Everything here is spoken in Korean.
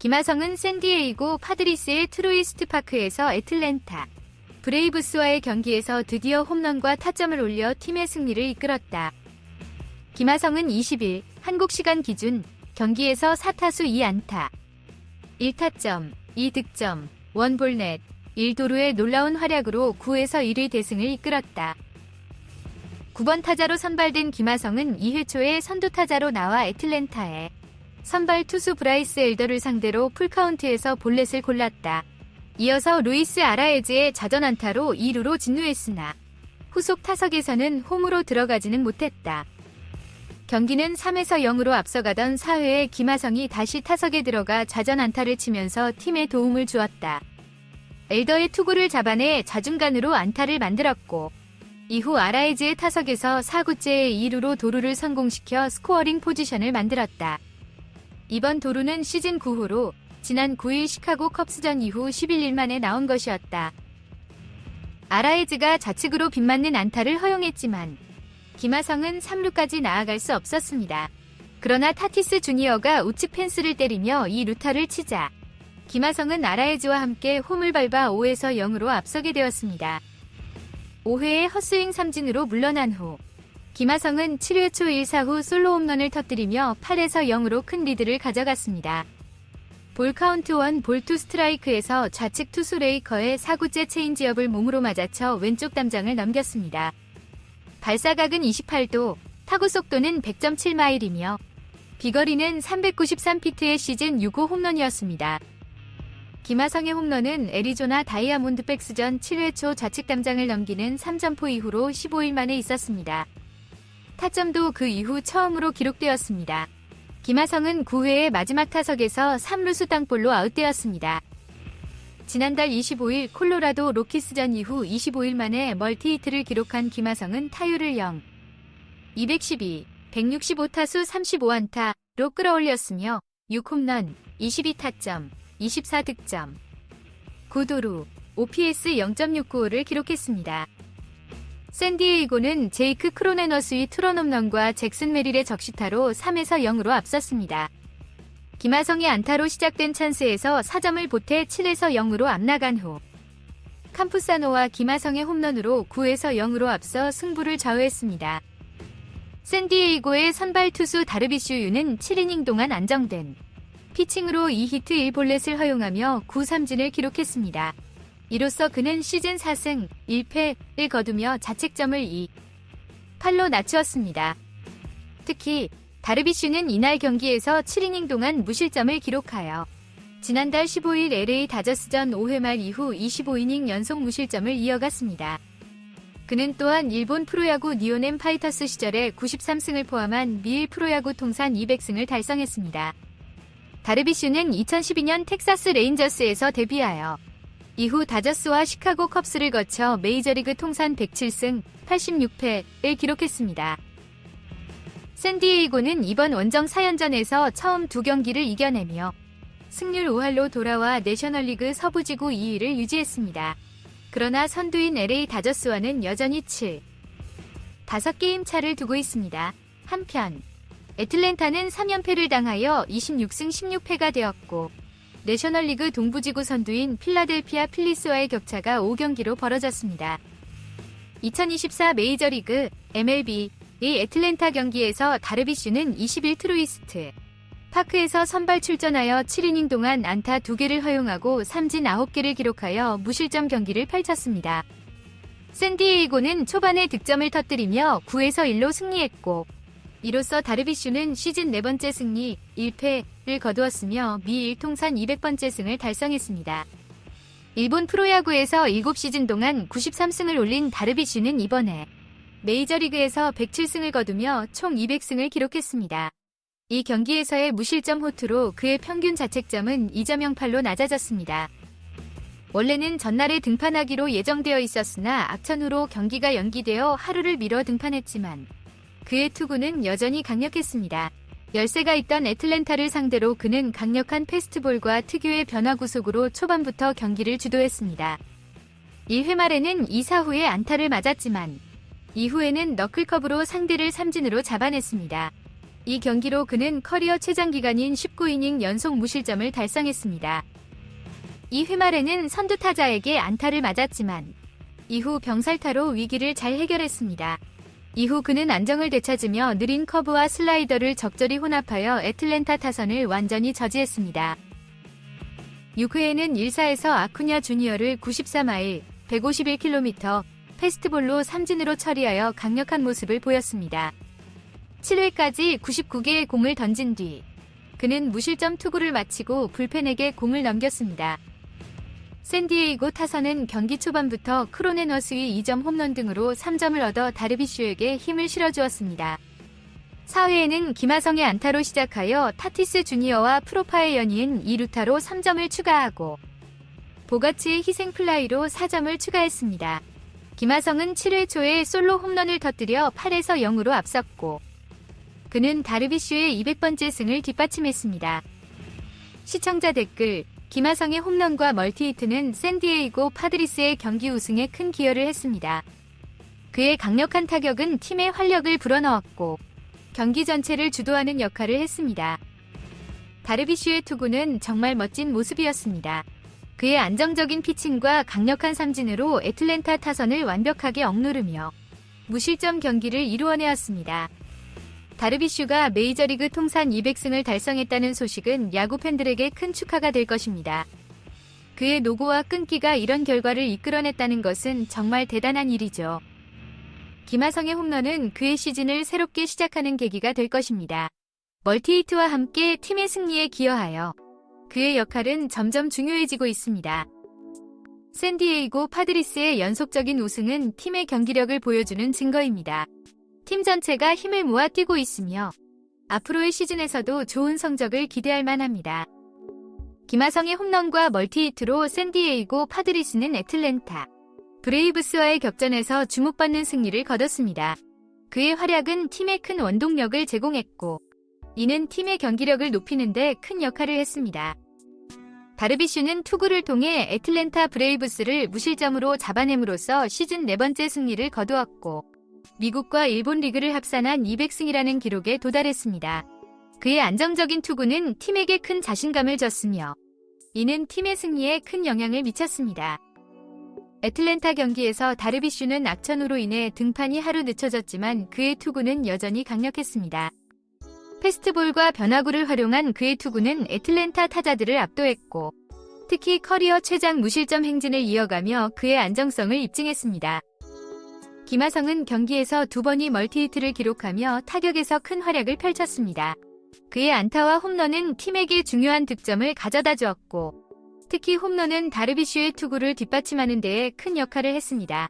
김하성은 샌디에이고 파드리스의 트루이스트 파크에서 애틀랜타 브레이브스와의 경기에서 드디어 홈런과 타점을 올려 팀의 승리를 이끌었다. 김하성은 20일 한국 시간 기준 경기에서 4타수 2안타, 1타점, 2득점, 1볼넷, 1도루의 놀라운 활약으로 9에서 1위 대승을 이끌었다. 9번 타자로 선발된 김하성은 2회 초에 선두 타자로 나와 애틀랜타에 선발 투수 브라이스 엘더를 상대로 풀카운트에서 볼넷을 골랐다. 이어서 루이스 아라에즈의 자전 안타로 2루로 진루했으나 후속 타석에서는 홈으로 들어가지는 못했다. 경기는 3에서 0으로 앞서가던 4회에 김하성이 다시 타석에 들어가 자전 안타를 치면서 팀에 도움을 주었다. 엘더의 투구를 잡아내 자중간으로 안타를 만들었고 이후 아라이즈의 타석에서 4구째의 2루로 도루를 성공시켜 스코어링 포지션을 만들었다. 이번 도루는 시즌 9호로 지난 9일 시카고 컵스전 이후 11일 만에 나온 것이었다. 아라이즈가 좌측으로 빗맞는 안타를 허용했지만 김하성은 3루까지 나아갈 수 없었습니다. 그러나 타티스 주니어가 우측 펜스를 때리며 이 루타를 치자 김하성은 아라이즈와 함께 홈을 밟아 5에서 0으로 앞서게 되었습니다. 5회에 헛스윙 삼진으로 물러난 후 김하성은 7회 초 1사 후 솔로 홈런을 터뜨리며 8에서 0으로 큰 리드를 가져갔습니다. 볼 카운트 원 볼투 스트라이크에서 좌측 투수 레이커의 4구째 체인지업을 몸으로 맞아쳐 왼쪽 담장을 넘겼습니다. 발사각은 28도, 타구 속도는 100.7마일이며 비거리는 393피트의 시즌 6호 홈런이었습니다. 김하성의 홈런은 애리조나 다이아몬드백스전 7회 초 좌측 담장을 넘기는 3점포 이후로 15일 만에 있었습니다. 타점도 그 이후 처음으로 기록되었습니다. 김하성은 9회의 마지막 타석에서 3루수 땅볼로 아웃되었습니다. 지난달 25일 콜로라도 로키스전 이후 25일 만에 멀티히트를 기록한 김하성은 타율을 0, 212, 165타수 35안타로 끌어올렸으며 6홈런, 22타점, 24득점, 9도루, OPS 0.695를 기록했습니다. 샌디에이고는 제이크 크로네너스의 트론 홈런과 잭슨 메릴의 적시타로 3에서 0으로 앞섰습니다. 김하성의 안타로 시작된 찬스에서 4점을 보태 7에서 0으로 앞나간 후 캄푸사노와 김하성의 홈런으로 9에서 0으로 앞서 승부를 좌우했습니다. 샌디에이고의 선발 투수 다르비슈 유는 7이닝 동안 안정된 피칭으로 2히트 1볼넷을 허용하며 9삼진을 기록했습니다. 이로써 그는 시즌 4승 1패를 거두며 자책점을 2, 8로 낮추었습니다. 특히 다르비슈는 이날 경기에서 7이닝 동안 무실점을 기록하여 지난달 15일 LA 다저스전 5회 말 이후 25이닝 연속 무실점을 이어갔습니다. 그는 또한 일본 프로야구 니오넴 파이터스 시절에 93승을 포함한 미일 프로야구 통산 200승을 달성했습니다. 다르비슈는 2012년 텍사스 레인저스에서 데뷔하여 이후 다저스와 시카고 컵스를 거쳐 메이저리그 통산 107승 86패를 기록했습니다. 샌디에이고는 이번 원정 4연전에서 처음 두 경기를 이겨내며 승률 5할로 돌아와 내셔널리그 서부지구 2위를 유지했습니다. 그러나 선두인 LA 다저스와는 여전히 7, 5게임 차를 두고 있습니다. 한편 애틀랜타는 3연패를 당하여 26승 16패가 되었고 내셔널리그 동부지구 선두인 필라델피아 필리스와의 격차가 5경기로 벌어졌습니다. 2024 메이저리그 MLB 이 애틀랜타 경기에서 다르비슈는 21 트루이스트 파크에서 선발 출전하여 7이닝 동안 안타 2개를 허용하고 삼진 9개를 기록하여 무실점 경기를 펼쳤습니다. 샌디에이고는 초반에 득점을 터뜨리며 9에서 1로 승리했고 이로써 다르비슈는 시즌 네 번째 승리 1패를 거두었으며 미 1통산 200번째 승을 달성했습니다. 일본 프로야구에서 7시즌 동안 93승을 올린 다르비슈는 이번에 메이저리그에서 107승을 거두며 총 200승을 기록했습니다. 이 경기에서의 무실점 호투로 그의 평균 자책점은 2.08로 낮아졌습니다. 원래는 전날에 등판하기로 예정되어 있었으나 악천후로 경기가 연기되어 하루를 미뤄 등판했지만 그의 투구는 여전히 강력했습니다. 열세가 있던 애틀랜타를 상대로 그는 강력한 패스트볼과 특유의 변화 구속으로 초반부터 경기를 주도했습니다. 1회 말에는 2사 후에 안타를 맞았지만 이후에는 너클컵으로 상대를 삼진으로 잡아냈습니다. 이 경기로 그는 커리어 최장 기간인 19이닝 연속 무실점을 달성했습니다. 2회 말에는 선두 타자에게 안타를 맞았지만 이후 병살타로 위기를 잘 해결했습니다. 이후 그는 안정을 되찾으며 느린 커브와 슬라이더를 적절히 혼합하여 애틀랜타 타선을 완전히 저지했습니다. 6회에는 1사에서 아쿠냐 주니어를 94마일, 151km, 패스트볼로 삼진으로 처리하여 강력한 모습을 보였습니다. 7회까지 99개의 공을 던진 뒤 그는 무실점 투구를 마치고 불펜에게 공을 넘겼습니다. 샌디에이고 타선은 경기 초반부터 크로네너스의 2점 홈런 등으로 3점을 얻어 다르비슈에게 힘을 실어주었습니다. 4회에는 김하성의 안타로 시작하여 타티스 주니어와 프로파의 연이은 2루타로 3점을 추가하고 보가치의 희생 플라이로 4점을 추가했습니다. 김하성은 7회 초에 솔로 홈런을 터뜨려 8에서 0으로 앞섰고 그는 다르비슈의 200번째 승을 뒷받침했습니다. 시청자 댓글 김하성의 홈런과 멀티히트는 샌디에이고 파드리스의 경기 우승에 큰 기여를 했습니다. 그의 강력한 타격은 팀의 활력을 불어넣었고 경기 전체를 주도하는 역할을 했습니다. 다르비슈의 투구는 정말 멋진 모습이었습니다. 그의 안정적인 피칭과 강력한 삼진으로 애틀랜타 타선을 완벽하게 억누르며 무실점 경기를 이루어내었습니다. 다르비슈가 메이저리그 통산 200승을 달성했다는 소식은 야구 팬들에게 큰 축하가 될 것입니다. 그의 노고와 끈기가 이런 결과를 이끌어냈다는 것은 정말 대단한 일이죠. 김하성의 홈런은 그의 시즌을 새롭게 시작하는 계기가 될 것입니다. 멀티히트와 함께 팀의 승리에 기여하여 그의 역할은 점점 중요해지고 있습니다. 샌디에이고 파드리스의 연속적인 우승은 팀의 경기력을 보여주는 증거입니다. 팀 전체가 힘을 모아 뛰고 있으며 앞으로의 시즌에서도 좋은 성적을 기대할 만합니다. 김하성의 홈런과 멀티히트로 샌디에이고 파드리스는 애틀랜타 브레이브스와의 격전에서 주목받는 승리를 거뒀습니다. 그의 활약은 팀에 큰 원동력을 제공했고 이는 팀의 경기력을 높이는 데 큰 역할을 했습니다. 다르비슈는 투구를 통해 애틀랜타 브레이브스를 무실점으로 잡아냄으로써 시즌 네 번째 승리를 거두었고 미국과 일본 리그를 합산한 200승이라는 기록에 도달했습니다. 그의 안정적인 투구는 팀에게 큰 자신감을 줬으며 이는 팀의 승리에 큰 영향을 미쳤습니다. 애틀랜타 경기에서 다르비슈는 악천후로 인해 등판이 하루 늦춰졌지만 그의 투구는 여전히 강력했습니다. 패스트볼과 변화구를 활용한 그의 투구는 애틀랜타 타자들을 압도했고 특히 커리어 최장 무실점 행진을 이어가며 그의 안정성을 입증했습니다. 김하성은 경기에서 두 번이 멀티히트를 기록하며 타격에서 큰 활약을 펼쳤습니다. 그의 안타와 홈런은 팀에게 중요한 득점을 가져다 주었고 특히 홈런은 다르비슈의 투구를 뒷받침하는 데에 큰 역할을 했습니다.